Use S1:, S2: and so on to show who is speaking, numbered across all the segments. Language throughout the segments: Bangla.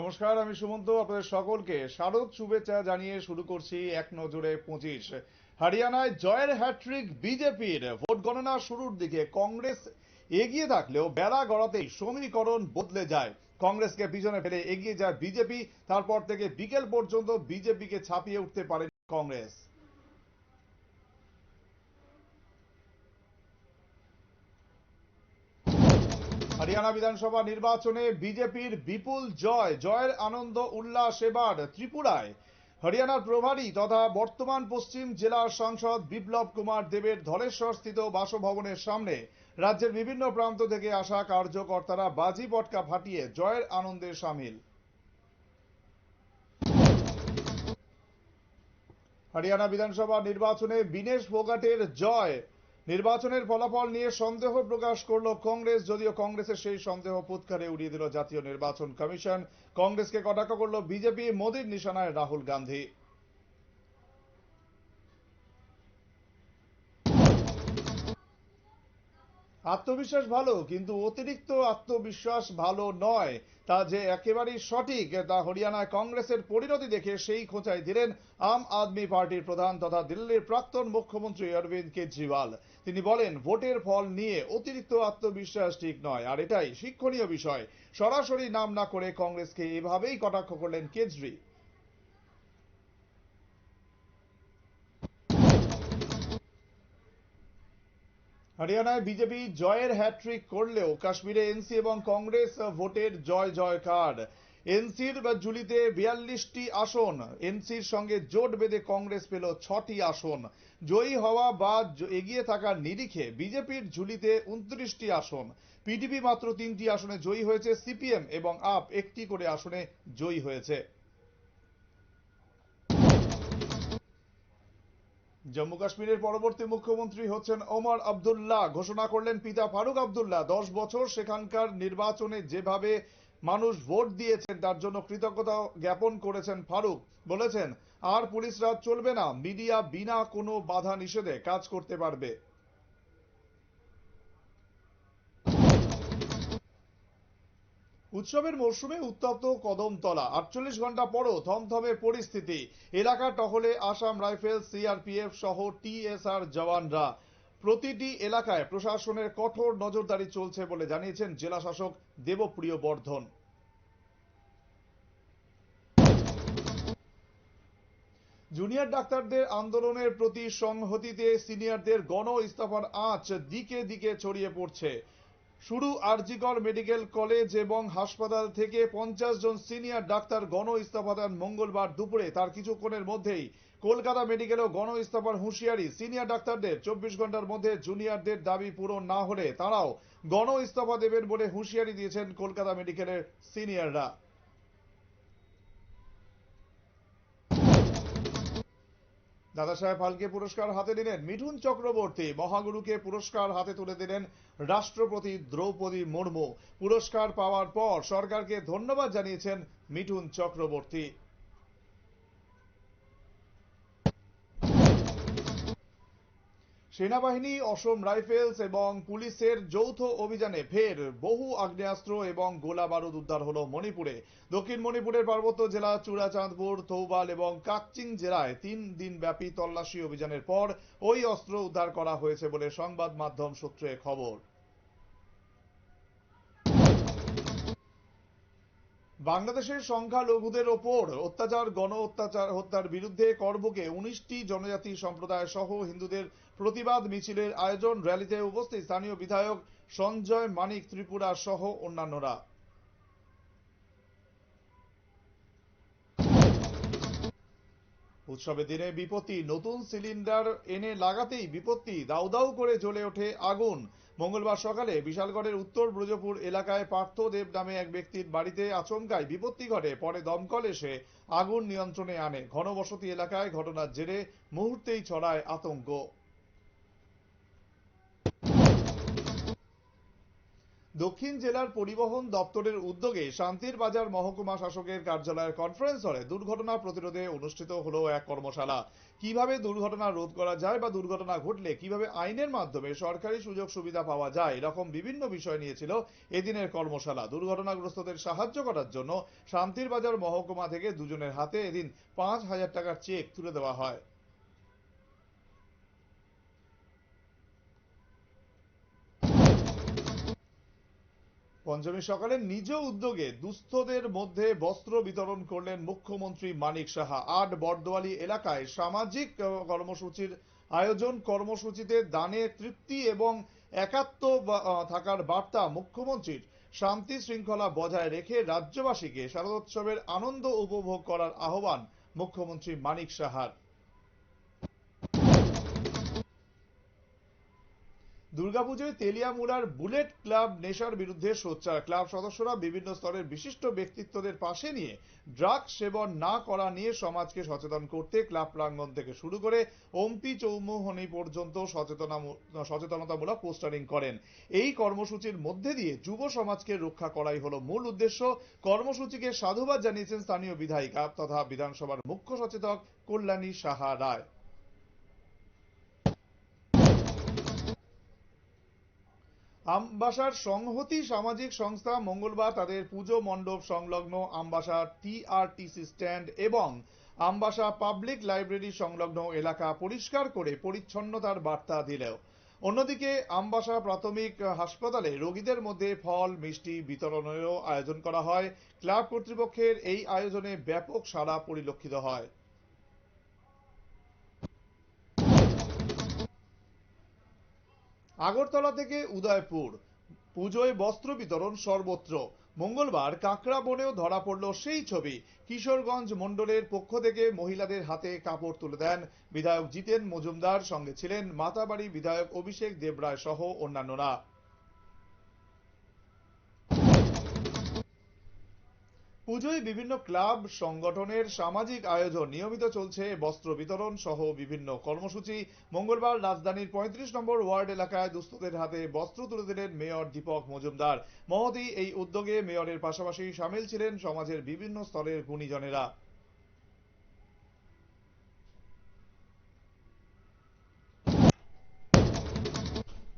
S1: নমস্কার, আমি সুমন্ত। আপনাদের সকলকে শারদ শুভেচ্ছা জানিয়ে শুরু করছি এক নজরে পঁচিশ। হরিয়ানায় জয়ের হ্যাট্রিক বিজেপির। ভোট গণনা শুরুর দিকে কংগ্রেস এগিয়ে থাকলেও বেড়া গড়াতেই সমীকরণ বদলে যায়। কংগ্রেসকে পিছনে ফেলে এগিয়ে যায় বিজেপি, তারপর থেকে বিকেল পর্যন্ত বিজেপিকে ছাপিয়ে উঠতে পারে কংগ্রেস। হরিয়ানা বিধানসভা নির্বাচনে বিজেপির বিপুল জয়, জয়ের আনন্দ, উল্লাস এবার ত্রিপুরায়। হরিয়ানার প্রভারী তথা বর্তমান পশ্চিম জেলার সাংসদ বিপ্লব কুমার দেবের ধলেশ্বর স্থিত বাসভবনের সামনে রাজ্যের বিভিন্ন প্রান্ত থেকে আসা কার্যকর্তারা বাজি পটকা ফাটিয়ে জয়ের আনন্দে সামিল। হরিয়ানা বিধানসভা নির্বাচনে বিনেশ ফোগাটের জয় নির্বাচনের ফলাফল নিয়ে সন্দেহ প্রকাশ করল কংগ্রেস, যদিও কংগ্রেসের সেই সন্দেহ পুৎকারে উড়িয়ে দিল জাতীয় নির্বাচন কমিশন। কংগ্রেসকে কটাক্ষ করল বিজেপি, মোদীর নিশানায় রাহুল গান্ধী। আত্মবিশ্বাস ভালো, কিন্তু অতিরিক্ত আত্মবিশ্বাস ভালো নয়। তা যে একেবারেই সঠিক, তা হরিয়ানায় কংগ্রেসের পরিণতি দেখে সেই খোঁচায় দিলেন আম আদমি পার্টির প্রধান তথা দিল্লির প্রাক্তন মুখ্যমন্ত্রী অরবিন্দ কেজরিওয়াল। তিনি বলেন, ভোটের ফল নিয়ে অতিরিক্ত আত্মবিশ্বাস ঠিক নয়। আর এটাই শিক্ষণীয় বিষয়। সরাসরি নাম না করে কংগ্রেসকে এভাবেই কটাক্ষ করলেন কেজরি। হরিয়ানায় বিজেপি জয়ের হ্যাট্রিক করলেও কাশ্মীরে এনসি এবং কংগ্রেস ভোটের জয় জয়কার। এনসির জুলিতে বিয়াল্লিশটি আসন। এনসির সঙ্গে জোট বেঁধে কংগ্রেস পেল ছটি আসন। জয়ী হওয়া বা এগিয়ে থাকার নিরিখে বিজেপির ঝুলিতে উনত্রিশটি আসন। পিডিপি মাত্র তিনটি আসনে জয়ী হয়েছে সিপিএম এবং আপ একটি করে আসনে জয়ী হয়েছে। জম্মু কাশ্মীরের পরবর্তী মুখ্যমন্ত্রী হচ্ছেন ওমর আবদুল্লাহ। ঘোষণা করলেন, পিতা ফারুক আবদুল্লাহ দশ বছর সেখানকার নির্বাচনে যেভাবে মানুষ ভোট দিয়েছেন, তার জন্য কৃতজ্ঞতা জ্ঞাপন করেছেন ফারুক। বলেছেন, আর পুলিশ রাজ চলবে না, মিডিয়া বিনা কোনো বাধা নিষেধে কাজ করতে পারবে। উৎসবের মরশুমে উত্তপ্ত কদমতলা। আটচল্লিশ ঘণ্টা পরও থমথমে পরিস্থিতি। এলাকা টহলে আসাম রাইফেল সিআরপিএফ সহ টিএসআর জওয়ানরা। প্রতিটি এলাকায় প্রশাসনের কঠোর নজরদারি চলছে বলে জানিয়েছেন জেলা শাসক দেবপ্রিয় বর্ধন। জুনিয়র ডাক্তারদের আন্দোলনের প্রতি সংহতিতে সিনিয়রদের গণ ইস্তফার আঁচ দিকে দিকে ছড়িয়ে পড়ছে। শুরু আরজিগড় মেডিকেল কলেজ এবং হাসপাতাল থেকে পঞ্চাশ জন সিনিয়র ডাক্তার গণ ইস্তফা দেন মঙ্গলবার দুপুরে, তার কিছুক্ষণের মধ্যেই কলকাতা মেডিকেলেও গণ ইস্তফার হুঁশিয়ারি। সিনিয়র ডাক্তারদের চব্বিশ ঘণ্টার মধ্যে জুনিয়রদের দাবি পূরণ না হলে তারাও গণ ইস্তফা দেবেন বলে হুঁশিয়ারি দিয়েছেন কলকাতা মেডিকেলের সিনিয়ররা। দাদা সাহেব ফালকে পুরস্কার হাতে নিলেন মিঠুন চক্রবর্তী। মহাগুরুকে পুরস্কার হাতে তুলে দিলেন রাষ্ট্রপতি দ্রৌপদী মুর্মু। পুরস্কার পাওয়ার পর সরকারকে ধন্যবাদ জানিয়েছেন মিঠুন চক্রবর্তী। সেনাবাহিনী, অসম রাইফেলস এবং পুলিশের যৌথ অভিযানে ফের বহু আগ্নেয়াস্ত্র এবং গোলা বারুদ উদ্ধার হল মণিপুরে। দক্ষিণ মণিপুরের পার্বত্য জেলা চূড়াচাঁদপুর, থৌবাল এবং কাকচিং জেলায় তিন দিন ব্যাপী তল্লাশি অভিযানের পর ওই অস্ত্র উদ্ধার করা হয়েছে বলে সংবাদ মাধ্যম সূত্রে খবর। বাংলাদেশের সংখ্যালঘুদের ওপর অত্যাচার গণ অত্যাচার হত্যার বিরুদ্ধে করবুকে উনিশটি জনজাতি সম্প্রদায় সহ হিন্দুদের প্রতিবাদ মিছিলের আয়োজন র্যালিতে উপস্থিত স্থানীয় বিধায়ক সঞ্জয় মানিক ত্রিপুরা সহ অন্যান্যরা। উৎসবের দিনে বিপত্তি, নতুন সিলিন্ডার এনে লাগাতেই বিপত্তি, দাউ দাউ করে জ্বলে ওঠে আগুন। মঙ্গলবার সকালে বিশালগড়ের উত্তর ব্রজপুর এলাকায় পার্থ দেব নামে এক ব্যক্তির বাড়িতে আচমকায় বিপত্তি ঘটে। পরে দমকল এসে আগুন নিয়ন্ত্রণে আনে। ঘনবসতি এলাকায় ঘটনার জেরে মুহূর্তেই ছড়ায় আতঙ্ক। দক্ষিণ জেলার পরিবহন দপ্তরের উদ্যোগে শান্তির বাজার মহকুমা শাসকের কার্যালয়ের কনফারেন্স হলে দুর্ঘটনা প্রতিরোধে অনুষ্ঠিত হলো এক কর্মশালা। কীভাবে দুর্ঘটনা রোধ করা যায় বা দুর্ঘটনা ঘটলে কীভাবে আইনের মাধ্যমে সরকারি সুযোগ সুবিধা পাওয়া যায়, এরকম বিভিন্ন বিষয় নিয়েছিল এদিনের কর্মশালা। দুর্ঘটনাগ্রস্তদের সাহায্য করার জন্য শান্তির বাজার মহকুমা থেকে দুজনের হাতে এদিন পাঁচ হাজার টাকার চেক তুলে দেওয়া হয়। পঞ্চমী সকালে নিজ উদ্যোগে দুস্থদের মধ্যে বস্ত্র বিতরণ করলেন মুখ্যমন্ত্রী মানিক সাহা। আট বর্দোয়ালি এলাকায় সামাজিক কর্মসূচির আয়োজন, কর্মসূচিতে দানে তৃপ্তি এবং একাত্ম থাকার বার্তা মুখ্যমন্ত্রীর। শান্তি শৃঙ্খলা বজায় রেখে রাজ্যবাসীকে শারদোৎসবের আনন্দ উপভোগ করার আহ্বান মুখ্যমন্ত্রী মানিক সাহার। দুর্গাপুজোয় তেলিয়ামুড়ার বুলেট ক্লাব নেশার বিরুদ্ধে সোচ্চার। ক্লাব সদস্যরা বিভিন্ন স্তরের বিশিষ্ট ব্যক্তিত্বদের পাশে নিয়ে ড্রাগ সেবন না করা নিয়ে সমাজকে সচেতন করতে ক্লাব প্রাঙ্গণ থেকে শুরু করে ওমপি চৌমুহনী পর্যন্ত সচেতনা সচেতনতামূলক পোস্টারিং করেন। এই কর্মসূচির মধ্যে দিয়ে যুব সমাজকে রক্ষা করাই হলো মূল উদ্দেশ্য। কর্মসূচিকে সাধুবাদ জানিয়েছেন স্থানীয় বিধায়িকা তথা বিধানসভার মুখ্য সচেতক কল্যাণী সাহা রায়। আমবাসার সংহতি সামাজিক সংস্থা মঙ্গলবার তাদের পুজো মণ্ডপ সংলগ্ন আমবাসা টিআরটিসি স্ট্যান্ড এবং আমবাসা পাবলিক লাইব্রেরি সংলগ্ন এলাকা পরিষ্কার করে পরিচ্ছন্নতার বার্তা দিলেও। অন্যদিকে, আমবাসা প্রাথমিক হাসপাতালে রোগীদের মধ্যে ফল, মিষ্টি বিতরণেরও আয়োজন করা হয়। ক্লাব কর্তৃপক্ষের এই আয়োজনে ব্যাপক সাড়া পরিলক্ষিত হয়। আগরতলা থেকে উদয়পুর। পুজোয় বস্ত্র বিতরণ সর্বত্র। মঙ্গলবার কাঁকড়া বনেও ধরা পড়ল সেই ছবি। কিশোরগঞ্জ মণ্ডলের পক্ষ থেকে মহিলাদের হাতে কাপড় তুলে দেন বিধায়ক জিতেন মজুমদার। সঙ্গে ছিলেন মাতাবাড়ি বিধায়ক অভিষেক দেবরায় সহ অন্যান্যরা। পুজোয় বিভিন্ন ক্লাব, সংগঠনের সামাজিক আয়োজন নিয়মিত চলছে। বস্ত্র বিতরণ সহ বিভিন্ন কর্মসূচি। মঙ্গলবার রাজধানীর পঁয়ত্রিশ নম্বর ওয়ার্ড এলাকায় দুস্থদের হাতে বস্ত্র তুলে দিলেন মেয়র দীপক মজুমদার। মহতি এই উদ্যোগে মেয়রের পাশাপাশি সামিল ছিলেন সমাজের বিভিন্ন স্তরের গুণীজনেরা।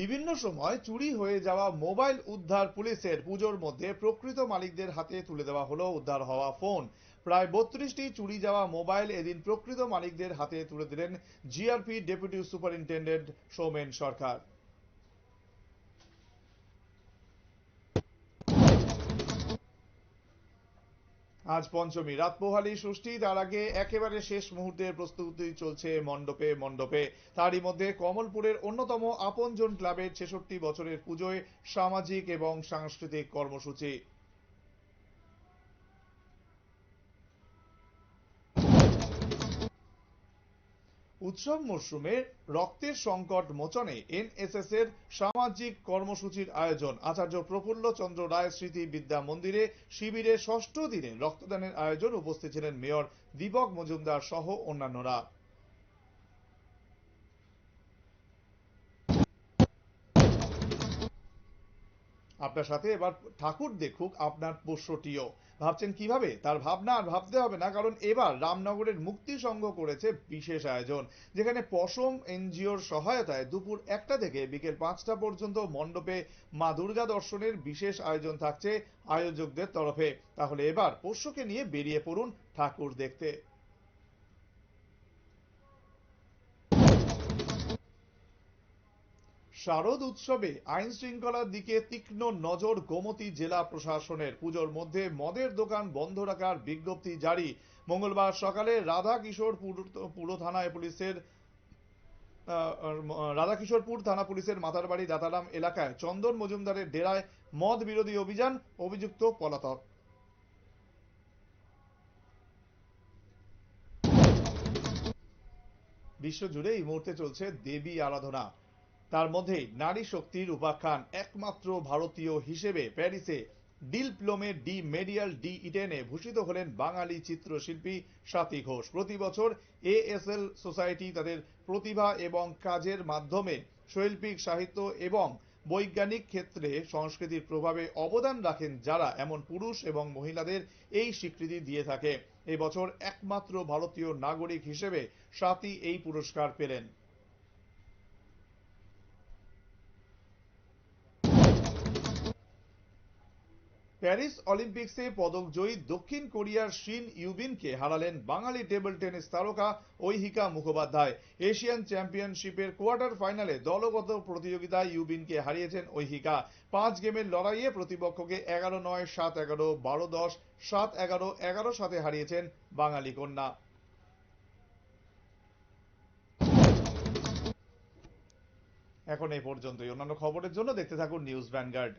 S1: বিভিন্ন সময় চুরি হয়ে যাওয়া মোবাইল উদ্ধার পুলিশের পুজোর মধ্যে প্রকৃত মালিকদের হাতে তুলে দেওয়া হলো উদ্ধার হওয়া ফোন। প্রায় বত্রিশটি চুরি যাওয়া মোবাইল এদিন প্রকৃত মালিকদের হাতে তুলে দিলেন GRP deputy superintendent Soumen Sarkar. আজ পঞ্চমী রাত পোহালি ষষ্ঠী, তার আগে একেবারে শেষ মুহূর্তের প্রস্তুতি চলছে মণ্ডপে মণ্ডপে। তারই মধ্যে কমলপুরের অন্যতম আপনজন ক্লাবের ছেষট্টি বছরের পুজোয় সামাজিক এবং সাংস্কৃতিক কর্মসূচি। উৎসব মরশুমে রক্তের সংকট মোচনে এনএসএস এর সামাজিক কর্মসূচির আয়োজন। আচার্য প্রফুল্ল চন্দ্র রায় স্মৃতি বিদ্যা মন্দিরে শিবিরে ষষ্ঠ দিনে রক্তদানের আয়োজন উপস্থিত ছিলেন মেয়র দীপক মজুমদার সহ অন্যান্যরা। আপনার সাথে এবার ঠাকুর দেখুক আপনার পোষ্যটিও। ভাবছেন কীভাবে? তার ভাবনা আর ভাবতে হবে না, কারণ এবার রামনগরের মুক্তি সংঘ করেছে বিশেষ আয়োজন, যেখানে পশম এনজিওর সহায়তায় দুপুর একটা থেকে বিকেল পাঁচটা পর্যন্ত মণ্ডপে মা দুর্গা দর্শনের বিশেষ আয়োজন থাকছে আয়োজকদের তরফে। তাহলে এবার পোষ্যকে নিয়ে বেরিয়ে পড়ুন ঠাকুর দেখতে। শারদ উৎসবে আইন শৃঙ্খলার দিকে তীক্ষ্ণ নজর গোমতী জেলা প্রশাসনের। পুজোর মধ্যে মদের দোকান বন্ধ রাখার বিজ্ঞপ্তি জারি। মঙ্গলবার সকালে রাধা কিশোরপুর পুর থানায় পুলিশের রাধাকিশোরপুর থানা পুলিশের মাতারবাড়ি দাতারাম এলাকায় চন্দন মজুমদারের ডেরায় মদ বিরোধী অভিযান অভিযুক্ত পলাতক। বিশ্বজুড়ে এই মুহূর্তে চলছে দেবী আরাধনা। তার মধ্যে নারী শক্তির উপাখ্যান একমাত্র ভারতীয় হিসেবে প্যারিসে ডিলপ্লোমে ডি মেডিয়াল ডি ইটেনে ভূষিত হলেন বাঙালি চিত্রশিল্পী স্বাতী ঘোষ। প্রতি বছর এএসএল সোসাইটি তাদের প্রতিভা এবং কাজের মাধ্যমে শৈল্পিক সাহিত্য এবং বৈজ্ঞানিক ক্ষেত্রে সংস্কৃতির প্রভাবে অবদান রাখেন যারা এমন পুরুষ এবং মহিলাদের এই স্বীকৃতি দিয়ে থাকে। এবছর একমাত্র ভারতীয় নাগরিক হিসেবে স্বাতী এই পুরস্কার পেলেন। প্যারিস অলিম্পিক্সে পদকজয়ী দক্ষিণ কোরিয়ার শিন ইউবিনকে হারালেন বাঙালি টেবিল টেনিস তারকা ঐহিকা মুখোপাধ্যায়। এশিয়ান চ্যাম্পিয়নশিপের কোয়ার্টার ফাইনালে দলগত প্রতিযোগিতায় ইউবিনকে হারিয়েছেন ঐহিকা। পাঁচ গেমের লড়াইয়ে প্রতিপক্ষকে এগারো নয়, সাত এগারো, বারো দশ, সাত এগারো এগারো সাথে হারিয়েছেন বাঙালি কন্যা। এখন এই পর্যন্তই। অন্যান্য খবরের জন্য দেখতে থাকুন নিউজ ভ্যানগার্ড।